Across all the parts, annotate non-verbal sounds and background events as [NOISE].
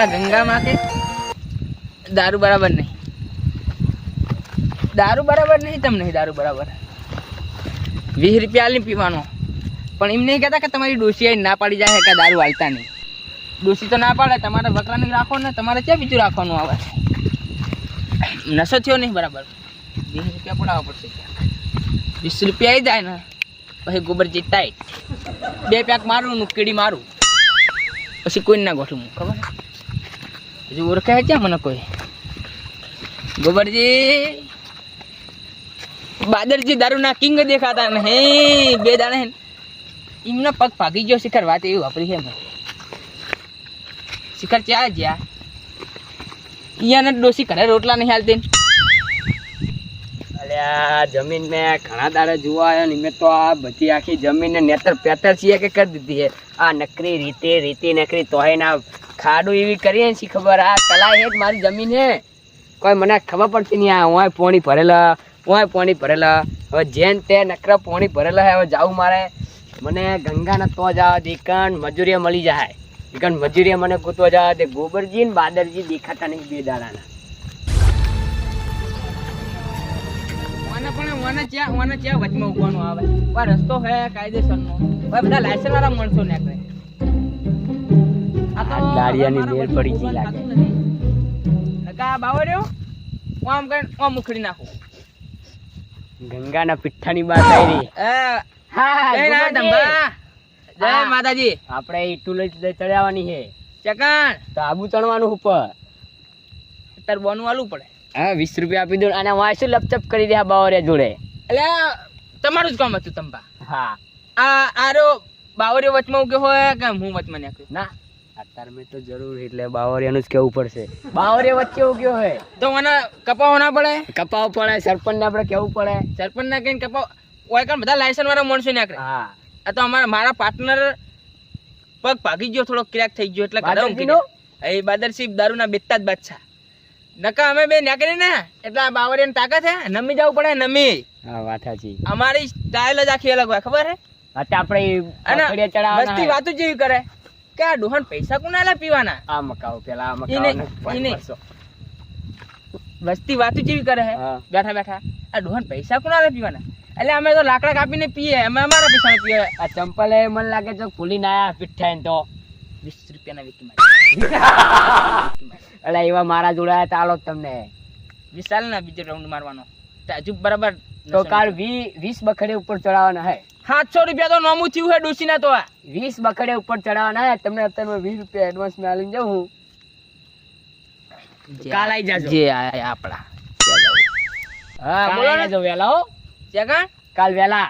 પેલા ગંગામાં કે? દારૂ બરાબર નહીં. દારૂ બરાબર નહીં તમને દારૂ બરાબર. વીસ રૂપિયા નહીં પીવાનો. પણ એમ નહીં કહેતા કે તમારી ડોસી આઈને ના પાડી જાય કે દારૂ હાલતા નહીં. ડોસી તો ના પાડે, તમારે વકરાને રાખો ને, તમારે ક્યાં બીજું રાખવાનું આવે? નશો થયો નહીં બરાબર. વીસ રૂપિયા પડાવવા પડશે. વીસ રૂપિયા આવી જાય ને, પછી ગોબર ટાઈટ બે પેક મારું કીડી મારું. પછી કોઈ ના ગોઠવું, ખબર? હજુ ઓળખાય છે મને કોઈ? ગોબરજી? બાદરજી દારૂના કિંગ દેખાતા ને હે, બે દાણે એમના પગ ભાગી ગયો, શિખર વાત એવી વાપરી છે શિખર ક્યાં જ્યા અહીંયા ડોસી ઘરે રોટલા નહીં હાલતી અલ્યા જમીન મેં ઘણા દાડે જોવા આવ્યો ને, મેં તો આ બધી આખી જમીન ને નેતર પેતર છીએ કે કરી દીધી છે. આ નકરી રીતે રીતે નકરી તોય ના ખાડું એવી કરીએ ને ખબર આ તલાય હે મારી જમીન હે. કોઈ મને ખબર પડતી નહીં, આ હું પોણી ભરેલા હું પોણી ભરેલા. હવે જેન તે નકરા પોણી ભરેલા હે, હવે જાવું મારે. મને ગંગા ને તો જાવ દીકન મજૂરીએ મળી જાય. દીકણ મજૂરીએ મને ગોતવા જાવ દે ગોબરજી ને બાદરજી દેખાતા નહીં બે દાડાના. પણ મને મને ત્યાં વચમાં ઉભવાનું આવે? રસ્તો હે કાયદેસરનો. નો બધા લાયસન વાળા માણસો નીકળે. તો દાળિયાની મેલ પડી ગઈ લાગે. નકા બાવો રહ્યો? હું આમ કરીને આમ ઉખડી નાખું. ગંગાના પીઠાની બાત આવી જય માતાજી. આપણે ઈટુ લઈ લઈ ચડાવવાની છે. ચકણ. તો આબુ ચણવાનું ઉપર. તાર બોનું આલું પડે. હા વીસ રૂપિયા આપી દો અને શું લપચપ કરી દે બાવરિયા જોડે. એટલે તમારું જ કામ હતું તંબા હા. આ આરો બાવરિયો વચમાં ઉગ્યો હોય કે હું વચમાં નાખ્યું ના. અત્યારે મેં તો જરૂર એટલે બાવરિયાનું જ કેવું પડશે. બાવરિયા વચ્ચે ઉગ્યો હોય તો મને કપાવો ના પડે. કપાવો પડે સરપંચ ને આપણે કેવું પડે? સરપંચ ના કઈ કપાવ. કોઈ કાન બધા લાયસન્સ વાળા માણસો ને હા. આ તો અમારા મારા પાર્ટનર પગ ભાગી ગયો થોડો ક્રેક થઈ ગયો એટલે? ગયા. એ બાદરસી દારૂના બેચતા જ બાદશાહ. નકા અમે બે નીકળી ને એટલે બાવરિયાની તાકાત હે. નમી જવું પડે નમી. હા વાત સાચી. અમારી સ્ટાઇલ જ આખી અલગ હોય ખબર હે? અત્યારે આપણે અને વસ્તી વાતો જેવી કરે. કે આ ડોહન પૈસા કોના પીવાના? આ મકાઓ પેલા આ મકાઓ. વસ્તી વાતો જેવી કરે હે. બેઠા બેઠા. આ ડોહન પૈસા કોના પીવાના? એટલે અમે તો લાકડા કાપીને પીએ અમે અમારા પૈસા પીએ. આ ચંપલ એ મને લાગે છે ભૂલી ના આયા પીઠા તો. વીસ રૂપિયાના વિકી મારી. એટલે એવા મારા જોડાયા તાલો તમને. વિશાલ ના બીજો રાઉન્ડ મારવાનો. હજુ બરાબર તો કાલ વી વીસ બખડે ઉપર ચડાવવાના હે. સાતસો રૂપિયા તો નોમું થયું હે ડોસીના તો. આ વીસ બખડે ઉપર ચડાવવાના તમને અત્યારે વીસ રૂપિયા એડવાન્સમાં આલીને જાઉં કાલ આવી જાજો. જે આપડા હા બોલો ને. જો વેલા હો. જગા કાલ વેલા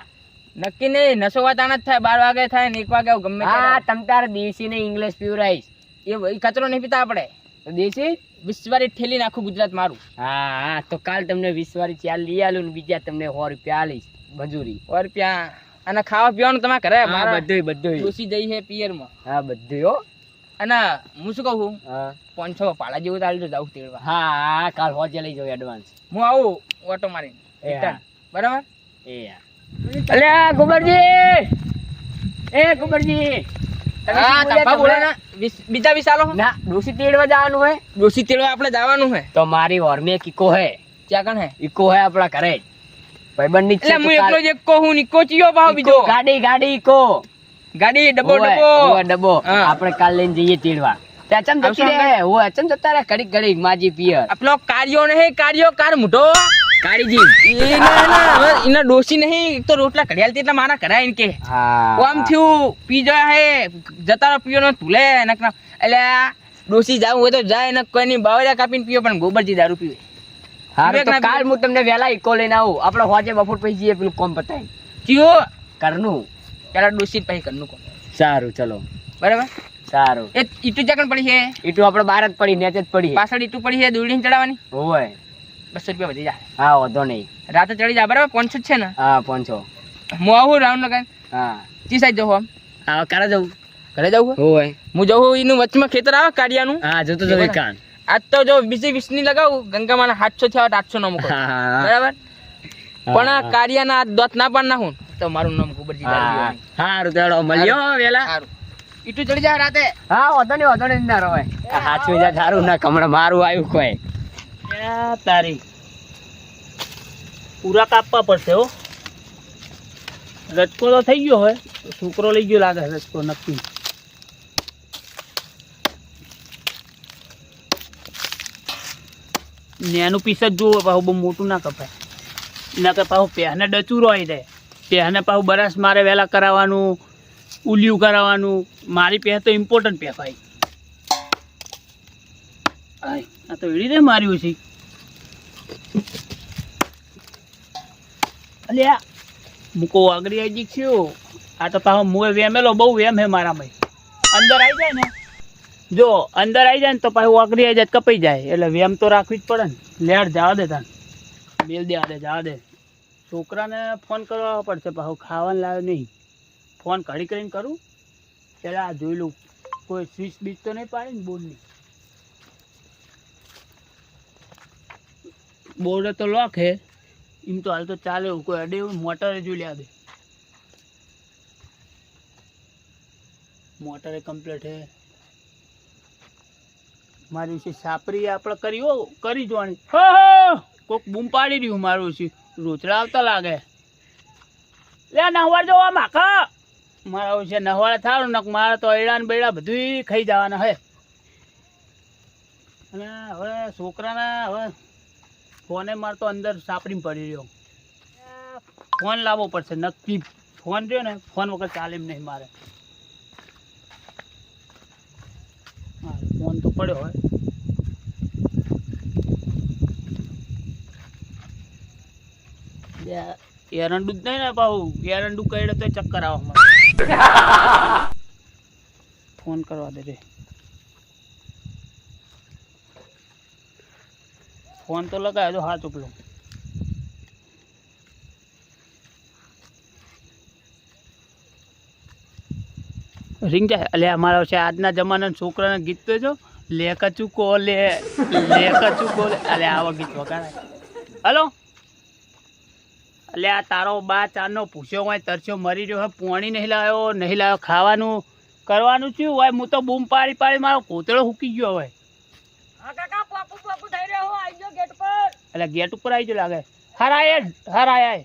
નક્કી નહીં નસો વાતાના જ થાય બાર વાગે થાય ને એક વાગે ગમે હા તમ તારે દેશી ને ઇંગ્લિશ પીવરાઈશ એ કચરો નહીં પીતા આપણે. દેશી? વિશ્વારી ઠેલી નાખું ગુજરાત મારું. હા હા તો કાલ તમને વિશ્વારી ચાલ લઈ આલું ને બીજા તમને સો રૂપિયા આલીશ મજૂરી. સો રૂપિયા. અને ખાવા પીવાનું તમારે ઘરે? બધું બધું ઘૂસી જઈ છે પિયરમાં. હા બધું હો. અને હું શું કહું પાંચસો પાડા જેવું ચાલજો જાઉં તેડવા. હા કાલ હોજે લઈ જાઉં એડવાન્સ હું આવું ઓટો મારી. બરાબર? એ. અલ્યા ગોબરજી એ ગુબરજી બીજા વિશાલો ના ડોસી તેડવા જવાનું હે. ડોસી તેડવા આપણે જવાનું હે. તો મારી ઓર્મે એક ઇકો હે. ત્યાં કણ હે? ઇકો હે આપણા ઘરે જ. ભાઈબંધની એટલે હું એકલો જ એકો હું નિકો ચિયો ભાવ બીજો. ગાડી ગાડી ઇકો ગાડી ડબ્બો ઓવે, ડબ્બો. ઓવે, ડબ્બો. હા. આપણે કાલ લઈને જઈએ તેડવા. અચમ જતી આવશો હું અચમ જતા રહે? ઘડીક ઘડીક માજી પિયર. આપલો કાર્યો નહીં કાર્યો કાર મૂઢો કાળીજી. એના ડોસી નહીં તો રોટલા ઘડિયાળ એટલા મારા કરાય ને કે. આમ થયું પી જાય હે જતા પીયો નો તુલે એટલે ડોસી જાવું હોય તો જાય ને કોઈ ની બાવળિયા કાપીને પીયો પણ ગોબરજી દારૂ પીવે. હારું તો કાલ હું તમને વહેલા ઇકો લઈને આવું. આપણે હોજે બપોર પછી જઈએ પેલું કોમ પતાય. કયો કરનું પેલા ડોસી પછી કરનું કોમ. સારું ચલો. બરાબર? સારું. એ ઈટુ ચાકણ પડી છે? ઈટુ આપણે બહાર જ પડી નેચે જ પડી પાછળ ઈટુ પડી છે દોડીને ચડાવવાની? હોય બસો રૂપિયા વધી જાય. હા વધો નહીં. રાતે ચડી જાય બરાબર? પાંચસો જ છે ને? હા પહોંચો હું આવું રાઉન્ડ લગાવીને? હા. ચી સાઈડ જવું આમ? હા કારે જવું. ઘરે જવું? હોય? હું જવું એનું વચમાં ખેતર આવે કાઢિયાનું? હા જોતો જો કાન. આજ તો જો બીજી વીસની લગાવું ગંગામાં સાતસો થયા આઠસો નો મૂકો. બરાબર? પણ કારિયાના દોત ના પણ નાખું. તો મારું નામ પીવાની. સારું ચાલો મળ્યો વેલા. સારું ઈટું ચડી જાય રાતે. હા વાંધો ને વાંધો ને ના રોય સાચું જા સારું ના કમળ મારું આવ્યું કોઈ. તારી? પૂરા કાપવા પડશે હો. રચકો તો થઈ ગયો હોય. છોકરો લઈ ગયો લાગે રચકો નક્કી. નેનું પીસ જ જુઓ પાછું બહુ મોટું ના કપાય. એના કે પાછું પહેને ડચું આવી દે પહેને પાછું બરસ મારે વહેલા કરાવવાનું, ઉલિયું કરાવવાનું. મારી પહે તો ઇમ્પોર્ટન્ટ પહે ભાઈ. આ તો એડી દે માર્યું છે. અલ્યા મૂકો આગળ આવી ગયો આ તો પાછો મુએ વેમેલો, બહુ વેમ હે મારામાં અંદર આવી જાય ને. જો, અંદર આવી જાય ને તો પાછું આગળી આવી જાય, કપાઈ જાય. એટલે વેમ તો રાખવી જ પડે ને. લેડ જવા દે તાન બેલ દે દે, જવા દે. છોકરાને ફોન કરવા પડશે, પાછું ખાવાનું લાવ્યો નહીં. ફોન કરી કરીને કરું. પેલા આ જોઈ લઉં. કોઈ સ્વિચ બીચ તો નહીં પાડે ને બોર્ડની બોર્ડ તો લોક હે એમ તો હાલ તો ચાલે એવું. કોઈ અડે મોટરે જોઈ લ્યા દે મોટરે કમ્પ્લીટ હે. મારી છે સાપરી આપણે કરી હો, કરી જોવાની. હો કોક બૂમ પાડી રહ્યું મારું છે. રોચડા આવતા લાગે. લે નહવાર જો માખા. મારા છે નહવારે થાય નક મારે તો એડા ને બેડા બધું ખાઈ જવાના હે. અને હવે છોકરાને હવે ફોને મારે તો અંદર સાપડીમાં પડી રહ્યો. ફોન લાવવો પડશે, નક્કી. ફોન રહ્યો ને, ફોન વગર ચાલે નહીં મારે ફોન તો પડ્યો હોય. એરંડુ જ નહીં ને પાછું એરંડું કહેડે તો ચક્કર આવવા મને ફોન કરવા દે ફોન તો લગાવ્યો તો હાથ ઉપલો. રિંગ જાય. એટલે અમારા છે આજના જમાનાના છોકરાના ગીત તો જો. લે કચુકો લે લે કચુકો લે. અલે આવા ગીત વગાડાય હલો? અલે આ તારો બા ચારનો પૂછ્યો હોય તરસ્યો મરી રહ્યો હોય પોણી નહીં લાવ્યો નહીં લાવ્યો ખાવાનું કરવાનું શું હોય? હું તો બૂમ પાડી પાડી મારો કોતળો હૂકી ગયો હોય. એટલે ગેટ ઉપર આવી ગયો લાગે. હરાય હરાય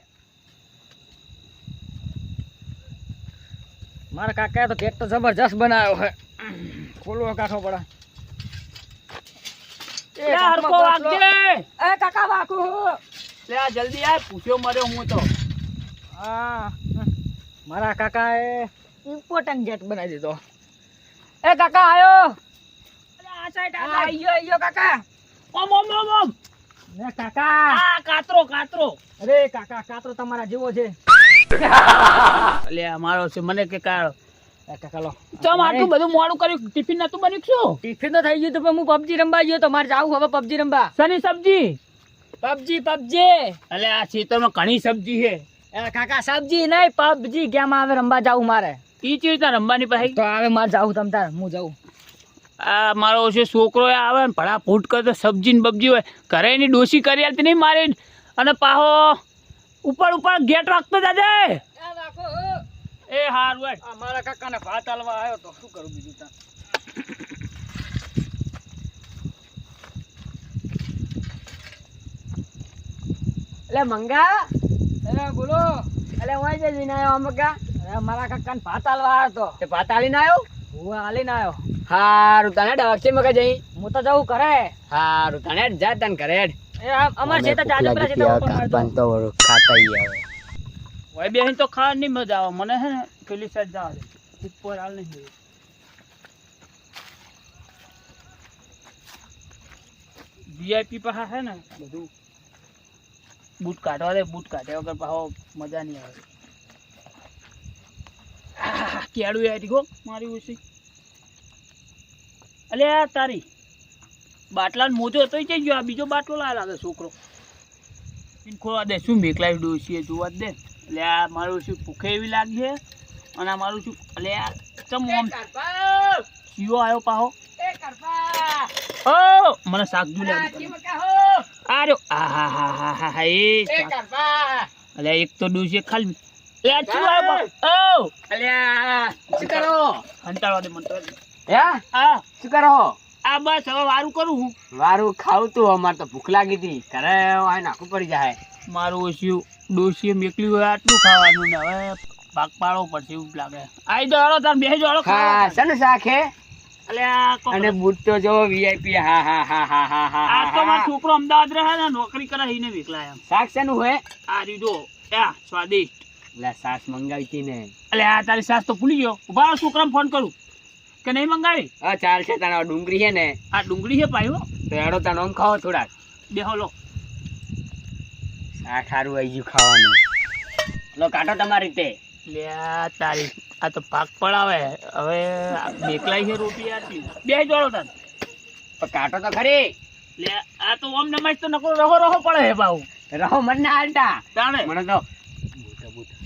મારા કાકા તો કેક તો જબરજસ્ત બનાવ્યો છે. ખોલવો કાઠો પડે. લે હરકો વાગજે. એ કાકા વાકુ લે આ જલ્દી આય પૂછ્યો મર્યો હું તો આ મારા કાકાએ ઇમ્પોર્ટન્ટ જેટ બનાવી દીધો. એ કાકા આયો. આ સાઈડ આ આઈ ગયો આઈ ગયો કાકા. ઓમ ઓમ ઓમ ઓમ. ને કાકા. આ કાતરો કાતરો. અરે કાકા કાતરો તમારા જેવો છે. એટલે આ મારો છે મને કે કાળો એ કાકા લો આટલું બધું મોડું કર્યું ટિફિન નતું બન્યું શું? ટિફિન તો થઈ ગયું તો હું પબજી રમવા ગયો તો મારે જાવું હવે પબજી રમવા. શની સબ્જી પબજી પબજી એટલે આ ખેતરમાં ઘણી સબ્જી છે. કાકા સબજી નહીં પબજી ગેમ આવે રમવા જાવું મારે. ઈ ચીજ રીતના રમવાની પછી? તો આવે મારે જાવું તમ તાર હું જાઉં આ મારો છે છોકરો એ આવે ને ભડા ફૂટ કરતો સબ્જી ને બબ્જી હોય. ઘરે એની ડોસી કરી આલતી નહીં મારી અને પાહો ઉપર ઉપર ગેટ રાખતો જાજે. એ હારું આ મારા કાકાને ભાત હાલવા આવ્યો તો શું કરું બીજું એટલે મંગા. અરે બોલો. એટલે વાય જે જઈને આવ્યો મંગા. અરે મારા કાકાને ભાત આલવા આવ્યો તો. તે ભાત આલીને આવ્યો? હું આલીને આવ્યો. હારું તને ડવાક્ષી મગા જઈ. હું તો જવું કરે હારું તને જા તને કરે એ અમાર છે તો જાજુ પેલા છે તો. ઓય બેહીન તો ખાવા નહીં મજા આવે. મને હે ને પેલી સાઈડ જવા દે ઉપર હાલ નહીં જોઈએ વીઆઈપી પાસે હે ને બધું. બૂટ કાઢવા દે, બૂટ કાઢ્યા વગર પાછો મજા નહીં આવે. કેળું યાર ગો મારી ઉસી. અલે આ તારી. બાટલા મોજો તો જઈ ગયો. આ બીજો બાટલો લાવે લાગે છોકરો. ખોવા દે, શું મેકલાઈ ડોસીએ જોવા દે. એટલે આ મારું શું ભૂખે એવી લાગી છે? અને આ મારું શું એટલે આ ચમ આમ સીઓ આવ્યો પાહો. ઓ મને શાક જો લે આર્યો આ હા! હા હા હા હા એ શાક. એક તો ડોસી ખાલી. એ આ શું આ ઓ અલ્યા શું કરો? કંટાળો દે મને તો. હે? આ શું કરો? આ બસ હવે વારું કરું હું. વારું ખાવું તું અમારે તો ભૂખ લાગી હતી. ઘરે આ નાખવું પડી જાય. મારું ઓછું. ડોશીએ મેકલી હોય આટલું ખાવાનું ને હવે ભાગ પાડવો પડશે એવું લાગે. આઈ દો હાલો તાર બેહી જાઓ હા છે ને શાક હે આ કોક- અને બૂટ તો જો વીઆઈપી હા હા હા હા હા હા આ તો મારો છોકરો અમદાવાદ રહે ને નોકરી કરે એને વિકલા એમ. શાક શેનું હે આ રીડો આ સ્વાદિષ્ટ. લે સાસ મંગાવી હતી ને. એટલે આ તારી સાસ તો ભૂલી ગયો. ઊભા છોકરાને ફોન કરું. કે નહીં મંગાવી? હા ચાલ છે તારા ડુંગળી છે ને. આ ડુંગળી છે પાયો તો એડો તાનો આમ ખાઓ થોડાક. બેહો લો. શાક સારું આવી ગયું ખાવાનું. લો કાઢો તમારી રીતે. લે આ તારી આ તો પાક પડાવે. હવે આ બેકલાઈ છે રોટી આટલી બે જોડો તાર. પણ કાઢો તો ખરી. લે આ તો ઓમ નમાજ તો નકરો રહો રહો પડે હે બાઉ રહો મન ના હાલતા તાણે. મને તો બૂટા બૂટા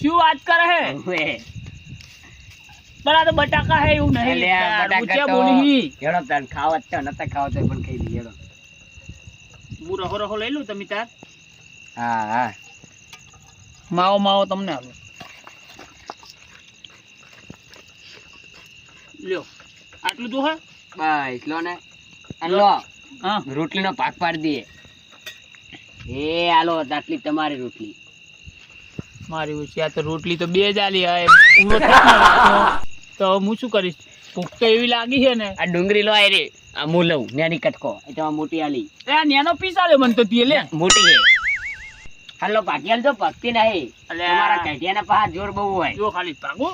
શું વાત કરે હે? હવે પણ આ તો બટાકા હે એવું નહીં. બટાકા તો- બોલી. હેડો તાન ખાવા જ તો નતા ખાવા તો પણ ખાઈ હું રહો રહો લઈ લઉં તમે તાર. હા હા. માવો માવો તમને આલો લ્યો. આટલું હે. બસ લો ને. લો. હા. રોટલીનો પાક પાડી દઈએ. એ આલો આટલી તમારી રોટલી. મારી ઓછી આ તો રોટલી તો બે જ આલી [LAUGHS] તો હું શું કરીશ? ભૂખ તો એવી લાગી છે ને. આ ડુંગળી લો આઈ રે આ લઉં નાની કટકો. એટલે મોટી આલી. એ નેનો પીસ આલ્યો મને તો તી લે. મોટી છે. હાલો પાકી હાલ તો પકતી નહીં એટલે મારા કઢિયાના પાહા જોર બહુ હોય. જો ખાલી ભાગો.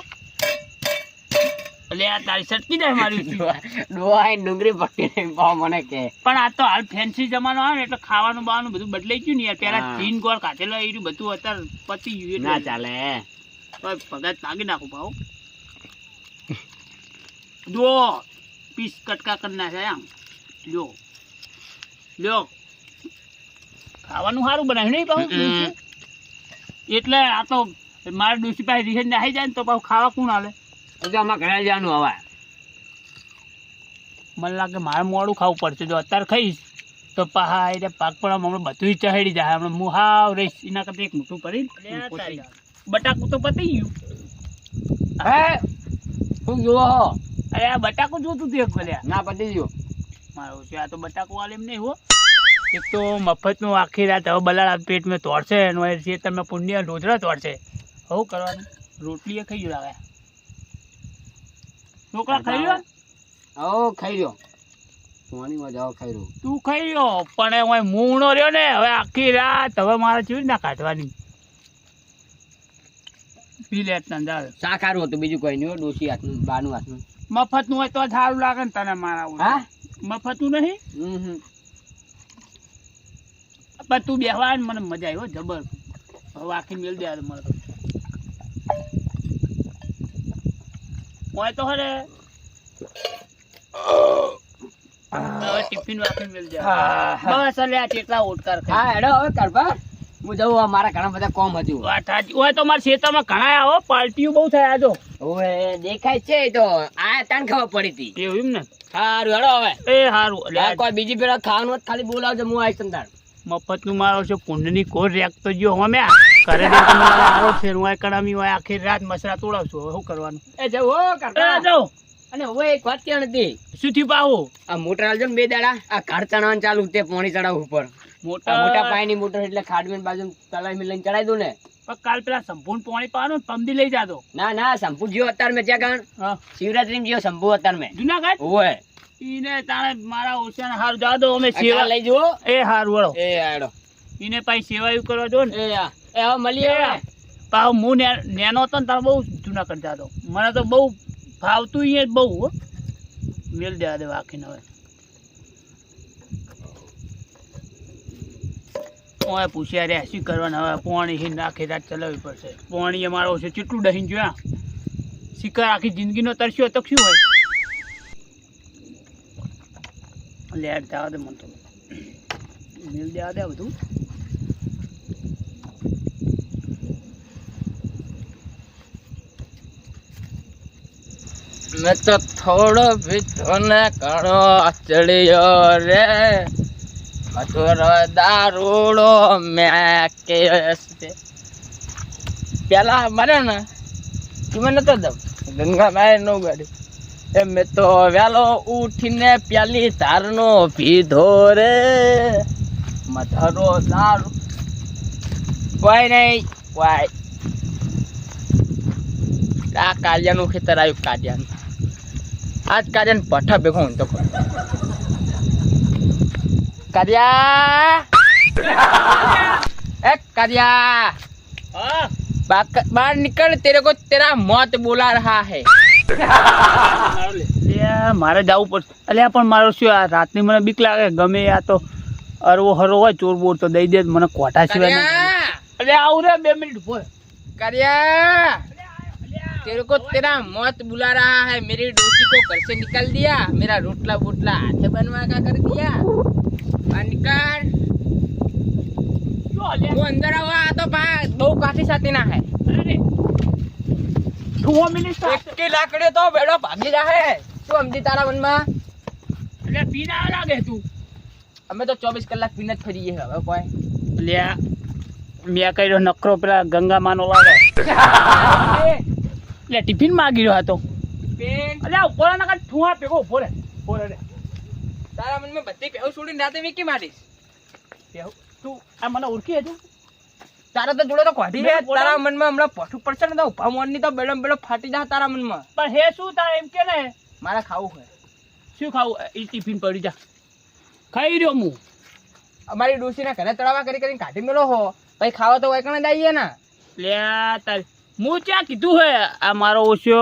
એટલે આ તારી સટકી જાય મારી [LAUGHS] ડોહાઈ ડુંગળી પકતી નહીં પાવ મને કે પણ આ તો હાલ ફેન્સી જમાનો આવે ને એટલે ખાવાનું બાવાનું બધું બદલાઈ ગયું ને યાર. પેલા ચીન ગોળ કાચેલો એ બધું અત્યારે પતી ગયું ના ચાલે. તો પગાર તાગી નાખું ભાવ. જો પીસ કટકા કરી નાખ્યા આમ જો લ્યો ખાવાનું સારું બનાવ્યું નહીં પાછું? એટલે આ તો મારા ડોસી પાસે રિહેજ નાહી જાય ને તો પાછું ખાવા કોણ હાલે એ તો આમાં ઘરે જવાનું હવે મને લાગે મારે મોડું ખાવું પડશે જો અત્યારે ખાઈશ તો પાહા એટલે પાક પણ હમણાં બધું ચહેડી જાય હમણાં હું હાવ રહીશ એના કરતા એક મોટું પડી બટાકું તો પતી ગયું હે શું હો અરે આ બટાકું જોતું હતું એક ભલ્યા ના પતી ગયો. મારો છે આ તો બટાકું વાલે એમ નહીં હો. એક તો મફતનું આખી રાત હવે બલાડા પેટમાં તોડશે એનો એ છે તમે પુણ્ય રોજડા તોડશે. હવે કરવાનું. રોટલી એ ખાઈ ગયો આવે છોકરા ખાઈ ગયો? હો ખાઈ ખાઈ તું ખાઈ ગયો પણ હું મૂણો રહ્યો ને હવે આખી રાત હવે મારે ચીવી ના કાઢવાની? પી લે શાક સારું હતું બીજું કોઈ નહીં હો ડોસી હાથનું બાનું હાથનું. મફતનું હોય તો સારું લાગે ને તને મારા. હા? મફતનું નહીં? પણ તું બેહવા મને મજા આવ્યો જબર. હવે આખી મેલ દે મને. હોય ઓય તો હરે ટિફિન વાખી મેલ દે. બસ અલે આ કેટલા ઓટકાર. હા હેડો હવે કરપા હું જવું મારા ઘણા બધા કોમ હતું હોય તો મારા ખેતરમાં ઘણા આવો પાર્ટીઓ બહુ થયા આજો ઓએ દેખાય છે તો. આ તણ ખબર પડી હતી. એવું એમ ને? સારું હેડો હવે. એ સારું કોઈ બીજી પેલા ખાવાનું ખાલી બોલાવજો હું આવીશ તમ તાર મફતનું મારો છે કુંડની કોર રેક તો જો હોમ્યા ઘરે જઈને તમે મારા હારો છે હું આ કડામી હોય આખી રાત મસરા તોડાવશું. હવે શું કરવાનું? એ જવું હો કરતા અને હવે એક વાત ક્યાં નથી શું થયું પાહુ? આ મોટર આલજો ને બે દાડા. આ ઘર ચણવાનું ચાલુ તે પોણી ચડાવ ઉપર. મોટા મોટા મોટા પાણીની મોટર એટલે ખાડમીન બાજુ તલાઈ લઈને ચડાવી દઉં ને. પણ કાલ પેલા સંપૂર્ણ પાણી પાડો પમદી લઈ જાતો ના ના સંપૂર્ણ જીવો અત્યારે મેં જ્યાં ગણ. શિવરાત્રી જીવો શંભુ અત્યાર મેં. જુનાગઢ? ઓએ ઈને તાણે મારા ઓછાને હારું જવા દો અમે સેવા લઈ જુઓ. એ હાર વળો. એ આડો ઈને પાછી એવું કરવા જો ને. એ એ હવે મળીએ પાવ હું નેનો હતો ને તારે બહુ જુનાગઢ જાતો. મને તો બહુ ફાવતું અહીંયા બહુ હો. મેલ દેવા દે વાકીને હવે. ઓય પૂછ્યા રે શું કરવાના? હવે પોણી હી નાખી રાત ચલાવવી પડશે. પોણી અમારો છે ચીટલું ડહીને જોયા શિકાર આખી જિંદગીનો તરસ્યો તો શું હોય? લેટ જવા દે મને તો. મિલ દેવા દે બધું. મેં તો થોડો પીધો ને ઘણો ચડ્યો રે. મધુર દારૂડો મે કેસ પેલા મારે ને તમે નતો દમ ગંગા મારે નો ગાડી. એ મેં તો વેલો ઉઠીને પ્યાલી તારનો પીધો રે. મથરો દારૂ. કોઈ નહીં, કોઈ. આ કાલિયાનું ખેતર આવ્યું કાલિયાનું આજ કાલિયાને પઠા ભેગો હું તો ખરો. કાલિયા [LAUGHS] ए कारिया હા बाक- बाहर निकल तेरे को तेरा मौत बुला रहा है અલ્યા, મારે જવું પડશે અલ્યા પણ મારો શું આ રાતની મને બીક લાગે ગમે આ તો અરવો હરવો હોય ચોર બોર તો દઈ દે મને કોઠા સિવાય ના ગમે. कारिया અલ્યા આવું રે બે મિનિટ ઉભો રહે. कारिया तेरे को तेरा मौत बुला रहा है मेरी डोसी को घर से निकाल दिया मेरा रोटला बोटला हाथे बनवा का कर दिया અનકર. તું અંદર આવવા તો પા બહુ કાઠી સાથી ના હે ઠુઓ મિનિટ એકી લાકડી તો ભાગી જાહે. તું સમજી તારા મનમાં? એટલે પી ના અમે તો ચોવીસ કલાક પીને જ ફરીએ હવે કોઈ. લ્યા મેં કર્યો નકરો પેલા ગંગામાનો લાગે. [LAUGHS] એટલે ટિફિન માંગી રહ્યો હતો. અલ્યા ઉપર ના કાંઈ ઠુઆ પેગો ઊભો રે રે તારા મનમાં બધી પહેવું છોડીને રાતે વીકી મારીશ બેહુ. તું આ મને ઓળખી હતું તારા તો જોડે તો કાઢી મેં તારા મનમાં હમણાં પઠું પડશે ને તો ઊભા મોરની તો બેડમ બેડમ ફાટી જાય તારા મનમાં. પણ હે શું તારે એમ કે ને? મારે ખાવું છે. શું ખાવું? એ ટિફિન પડી જા. ખાઈ રહ્યો હું અમારી ડોસીના ઘરે તળાવા કરી કરીને કાઢી મેલો હો. પછી ખાવા તો વાયકણે જ ને. લે તાર. હું ક્યાં કીધું હે? આ મારો ઓછો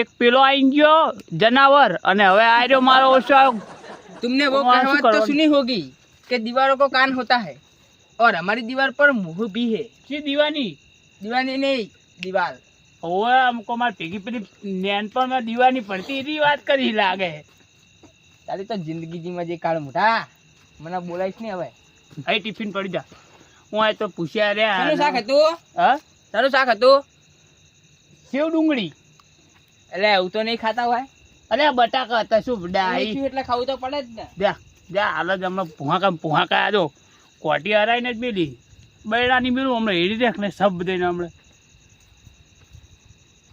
એક પેલો આવી ગયો જનાવર. અને હવે આ રહ્યો મારો ઓછો આવ્યો. तुमने वो वहाँ से कहावत तो करवा- सुनी होगी कि दीवारों को कान होता है और हमारी दीवार पर मुंह भी है શી દીવાની दीवानी नहीं दीवार હવે અમુકો માર ભેગી પેલી નેનપણમાં દીવાની પડતી એની વાત કરી લાગે તારી તો જિંદગી જીમાં જે કાળ મોટા મને બોલાઈશ નહીં હવે અહીં ટિફિન પડી જા હું આ તો પૂછ્યા તારું શાક રહ્યા હતું હા તારું શાક હતું સેવ ડુંગળી એટલે એવું તો નહીં ખાતા હોય અરે બટાકા હતા શું ડાઈ? એટલે ખાવું તો પડે જ ને. જા જા હાલ જ હમણાં પુહાકા પુહાકા આજો. કોટી હરાઈને જ મેલી બૈરાની મેલું હમણાં હેડી દેખ ને સબ દઈને હમણાં.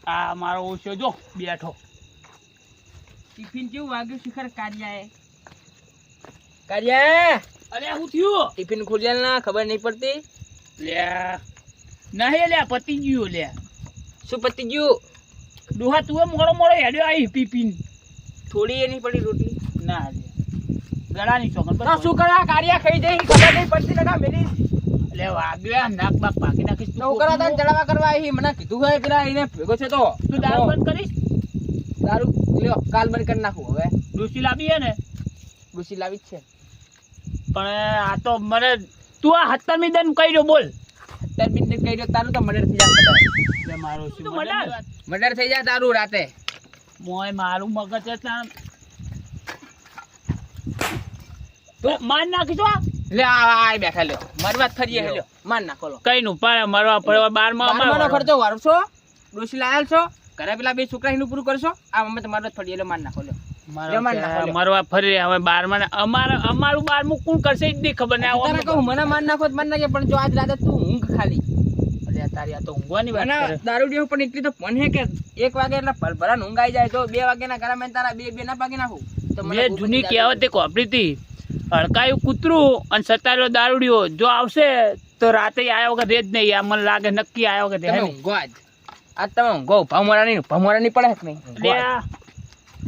આ મારો ઓછો જો બેઠો. ટિફિન કેવું વાગ્યું શિખર કાર્યાએ? કાર્યાએ? અરે હું થયું? ટિફિન ખુલેલ ના ખબર નહીં પડતી? લે નહીં લે પતી ગયું લે. શું પતી ગયું? ડોહા તું મોડો મોડો હેડ્યો આવી પીપીન. થોડી એની પડી રોટલી? ના ગળાની ચોકન પર શું કરા? કારિયા ખાઈ જઈ ખબર નહીં પડતી લગા મેલી. એટલે વાગ્યો નાક બાક પાકી નાખીશ તું. કરા તાન ચડાવા કરવા આવી મને કીધું હોય પેલા એને ભેગો છે તો. તું દારૂ બંધ કરીશ? દારૂ લ્યો કાલ બંધ કરી નાખું હવે. ડુસી લાવી હે ને? ડુસી લાવી જ છે. પણ આ તો મને તું આ હત્તરમી દન કહી દો બોલ. હત્તરમી દન કહી દો તારું તો મર્ડર થઈ જાય મારો શું તું મર્ડર? મર્ડર થઈ જાય તારું રાતે. મોય મારું મગજ માર નાખીશું લે આ બેઠા લ્યો. મરવા ફરીએ લ્યો. માર નાખો લો કઈ નું? પાડે મરવા ફરવા બારમાં માં મારો ખર્ચો વારશો ડોસી લાયેલ છો? ઘરે પેલા બે છોકરા હિનું પૂરું કરશો? આ અમે તમારો ફરી ફરીએ લ્યો માર નાખો લ્યો. મરવા ફરી હવે બારમાં અમારે અમારું બારમું કોણ કરશે? જ નહીં ખબર ને મને માર નાખો માન માર નાખે પણ જો આજ રાતે તું ઊંઘ ખાલી. તારી આ તો ઊંઘવાની વાત પણ એટલી તો હે કે એક વાગે એટલે ભરભરાને ઊંઘ આવી જાય. તો બે વાગ્યાના ઘરમાં તારા બે બે ના પાકી નાખું. તો મને જૂની કહેવત એક વાપરી હતી. હડકાયું કૂતરું અને સતાર્યો દારૂડિયો જો આવશે તો રાતે આવ્યા વગર રેજ નહીં. આ મને લાગે નક્કી આવ્યા વગર રહે તમે નહીં. ઊંઘો આજ. તમે ઊંઘો. ભમોરાની ભમોરાની પડે નહીં.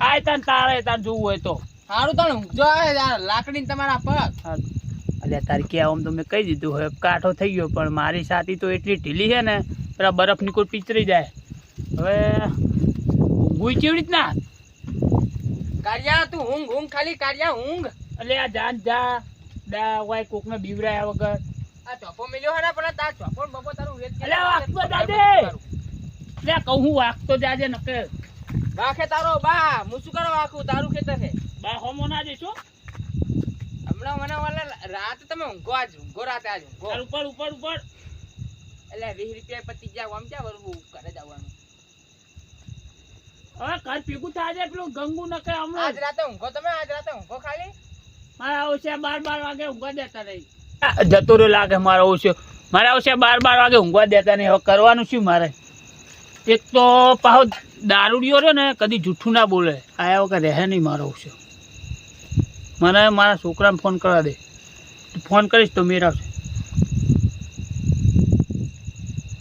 આય તાન તારે તાર જોવું હોય તો. સારું તો જો લાકડી તમારા પગ. અલ્યા તારી કે આમ તો મેં કહી દીધું હવે કાઠો થઈ ગયો પણ મારી સાથી તો એટલી ઢીલી છે ને પેલા બરફની કોઈ પીચરી જાય. હવે ઊંઘું કેવી રીતના? કારિયા તું ઊંઘ ઊંઘ ખાલી કારિયા ઊંઘ. એટલે આ જાન જા. ડા હોય કોકને બીવરાયા વગર. આ ચોપો મિલ્યો હે ને પણ તાર ચોપો બબો તારું રેત એટલે વાગતો જાજે. એટલે કહું હું વાગતો જાજે નકે વાખે તારો બા હું શું કરવા વાખું તારું ખેતર છે. બા હોમો ના જઈશો? હમણાં મને રાત તમે ઊંઘો આજ ઊંઘો રાતે આજ ઊંઘો. ઉપર ઉપર ઉપર એટલે વીસ રૂપિયા પતી ગયા આમ ક્યાં વરવું ઘરે જવાનું હવે ઘર ભેગું થાય છે પેલું ગંગુ નકે આજ હમણાં રાતે ઊંઘો તમે આજ રાતે ઊંઘો ખાલી. મારા ઓછે બાર બાર વાગે ઊંઘવા દેતા નહીં. જતો રહ્યો લાગે મારો ઓછો મારે આવશે બાર બાર વાગે ઊંઘવા દેતા નહીં. હવે કરવાનું શું મારે? એક તો પાછો દારૂડિયો રહ્યો ને કદી જૂઠું ના બોલે. આયા વગર રહે નહીં મારો આવશે. મને મારા છોકરાને ફોન કરવા દે. ફોન કરીશ તો મેર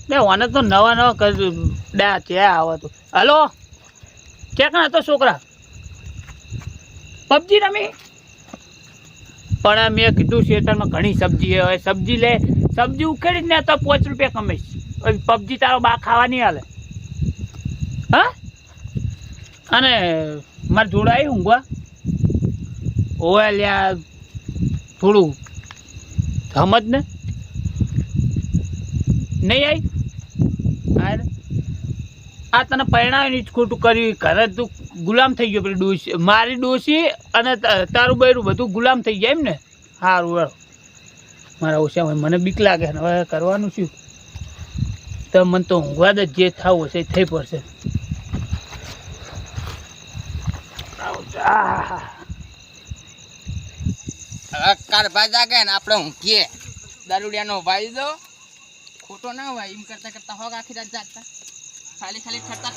બે ઓને તો નવા નવા ડા ત્યાં આવે તો. હલો? ક્યાં હતો છોકરા? પબજી રમી? પણ મેં કીધું શેતરમાં ઘણી સબ્જી હોય. સબ્જી લે. સબ્જી ઉખેડી ને તો પાંચ રૂપિયા કમાઈશ. પબજી તારો બા ખાવા નહીં હાલે. હા? અને મારે જોડાય ઊંઘવા? ઓવે થોડું સમજ ને. નહીં આવી હા આ તને પરિણામ જ ખોટું કર્યું. ઘરે તું ગુલામ થઈ ગયો પેલી ડોસી મારી ડોસી અને તારું બૈરું બધું ગુલામ થઈ જાય એમ ને? સારું વળો મારા ઓછા હોય, મને બીક લાગે ને હવે કરવાનું શું? તો મને તો ઊંઘવા જ જે થવું હશે એ થઈ પડશે. આહ. કારભા જાગે ને આપણે ઊંઘીએ દારૂડિયાનો વાઈ દો ખોટો ના હોય, એમ કરતા કરતા હોગ આખી રાત જાગતા. ખાલી ખાલી ઠરતા.